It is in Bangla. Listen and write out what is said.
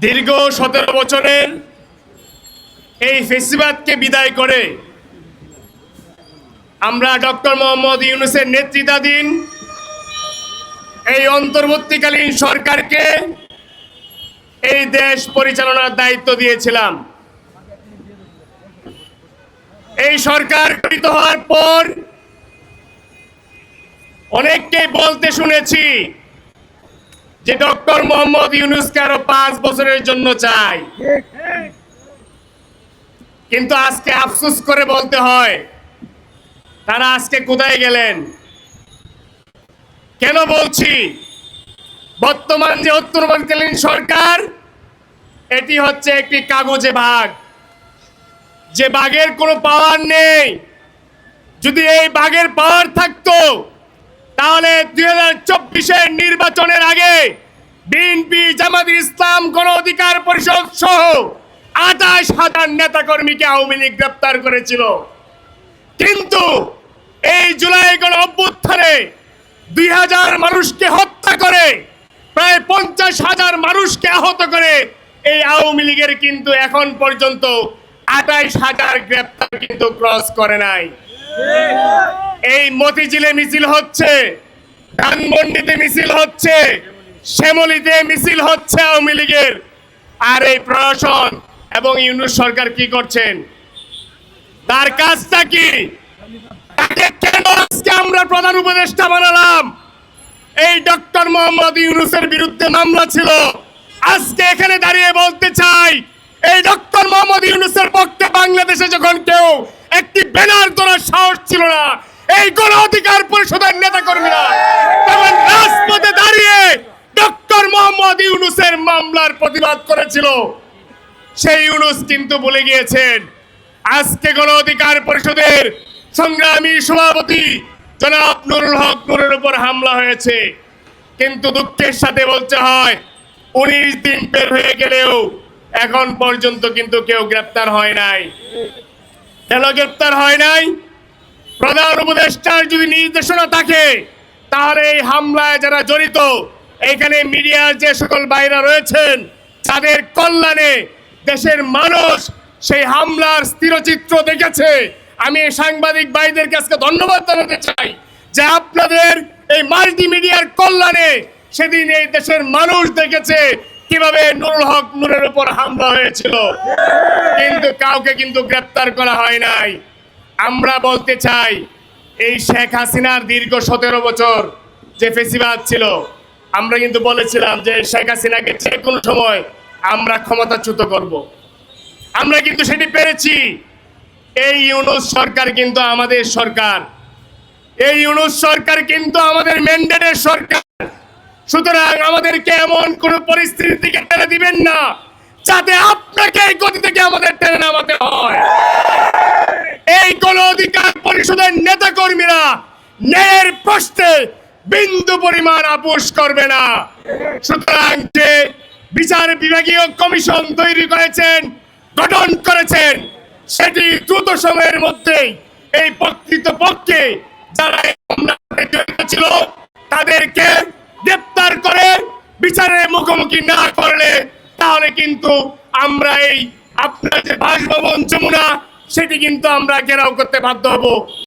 দীর্ঘ সতেরো বছরের এই ফেসিবাদকে বিদায় করে আমরা ডক্টর মোহাম্মদ ইউনুসের নেতৃত্বাধীন এই অন্তর্বর্তীকালীন সরকারকে এই দেশ পরিচালনার দায়িত্ব দিয়েছিলাম। এই সরকার গঠিত হওয়ার পর অনেককে বলতে শুনেছি যে ডক্টর মোহাম্মদ ইউনুসকে আরও পাঁচ বছরের জন্য চাই। কিন্তু আজকে আফসোস করে বলতে হয়, তারা আজকে কোথায় গেলেন? কেন বলছি? বর্তমান যে উত্তরবর্তীকালীন সরকার, এটি হচ্ছে একটি কাগজে ভাগ যে বাঘের কোনো পাওয়ার নেই। যদি এই বাঘের পাওয়ার থাকতো তাহলে দুই হাজার চব্বিশের নির্বাচনের আগে বিএনপি, জামাত ইসলাম, গণ অধিকার পরিষদ সহ আঠাশ হাজার নেতাকর্মীকে আওয়ামী লীগ গ্রেপ্তার করেছিল। কিন্তু এই জুলাই গণ অভ্যুত্থানে দুই হাজার মানুষকে হত্যা করে, প্রায় পঞ্চাশ হাজার মানুষকে আহত করে এই আওয়ামী লীগের কিন্তু এখন পর্যন্ত আঠাইশ হাজার গ্রেপ্তার কিন্তু ক্রস করে নাই। এই মতিঝিলে মিছিল হচ্ছে, ধানমন্ডিতে মিছিল হচ্ছে, শ্যামলিতে মিছিল হচ্ছে আওয়ামী লীগের। আর এই প্রশাসন এবং ইউনুস সরকার কি করছেন? তার কাজটা কি? আমরা প্রধান উপদেষ্টা বানালাম? এই ডক্টর মোহাম্মদ ইউনুসের বিরুদ্ধে মামলা ছিল। আজকে এখানে দাঁড়িয়ে বলতে চাই, এই ডক্টর মোহাম্মদ ইউনুসের পক্ষে বাংলাদেশে যখন কেউ একটি ব্যানার তোলার সাহস ছিল না এই গণ অধিকার পরিষদের নেতা কর্মীরা তখন রাজপথে দাঁড়িয়ে ডক্টর মোহাম্মদ ইউনুসের মামলার প্রতিবাদ করেছিল, সেই ইউনুস কিন্তু বলে গিয়েছেন, আজকে গণ অধিকার পরিষদের সংগ্রামী সভাপতি জনাব নুরুল হক নুরের উপর হামলা হয়েছে। কিন্তু দুঃখের সাথে বলতে হয়, উনিশ দিন বের হয়ে গেলেও এখন পর্যন্ত কিন্তু কেউ গ্রেপ্তার হয় নাই। কেন গ্রেপ্তার হয় নাই? প্রধান উপদেষ্টার যদি নির্দেশনা থাকে, তার এই হামলায় যারা জড়িত, এখানে মিডিয়ার যে সকল বাইরা রয়েছেন, তাদের কল্যাণে দেশের মানুষ সেই হামলার স্থিরচিত্র দেখেছে। আমি সাংবাদিক ভাইদের কাছে ধন্যবাদ জানাতে চাই যে আপনাদের এই মাল্টিমিডিয়ার কল্যাণে সেদিন এই দেশের মানুষ দেখেছে কীভাবে নুরুল হক নুরের উপর হামলা হয়েছিল। কিন্তু কাউকে কিন্তু গ্রেপ্তার করা হয় নাই। আমরা বলতে চাই, এই শেখ হাসিনার দীর্ঘ সতেরো বছর যে ফেসিবাদ ছিল, আমরা কিন্তু বলেছিলাম যে শেখ হাসিনাকে যে কোনো সময় আমরা ক্ষমতাচ্যুত করব। আমরা কিন্তু সেটি পেরেছি। এই ইউনুস সরকার কিন্তু আমাদের সরকার। এই ইউনুস সরকার কিন্তু আমাদের ম্যান্ডেটের সরকার। সুতরাং আমাদেরকে এমন কোন পরিস্থিতি টেনে দিবেন না, যাতে আপনাকে এই গতি থেকে আমাদের টেনে নামাতে হয়। এই গণ অধিকার পরিষদের নেতা কর্মীরা ন্যায়ের প্রশ্নে বিন্দু পরিমাণ আপোষ করবে না। সুতরাং যে বিচার বিভাগীয় কমিশন তৈরি করেছেন, গঠন করেছেন, সেটি দ্রুত সময়ের মধ্যেই এই প্রকৃত পক্ষে যারা ছিল তাদেরকে গ্রেপ্তার করে বিচারের মুখোমুখি না করলে তাহলে কিন্তু আমরা এই আপনার যে বাসভবন যমুনা সেটি কিন্তু আমরা ঘেরাও করতে বাধ্য হব।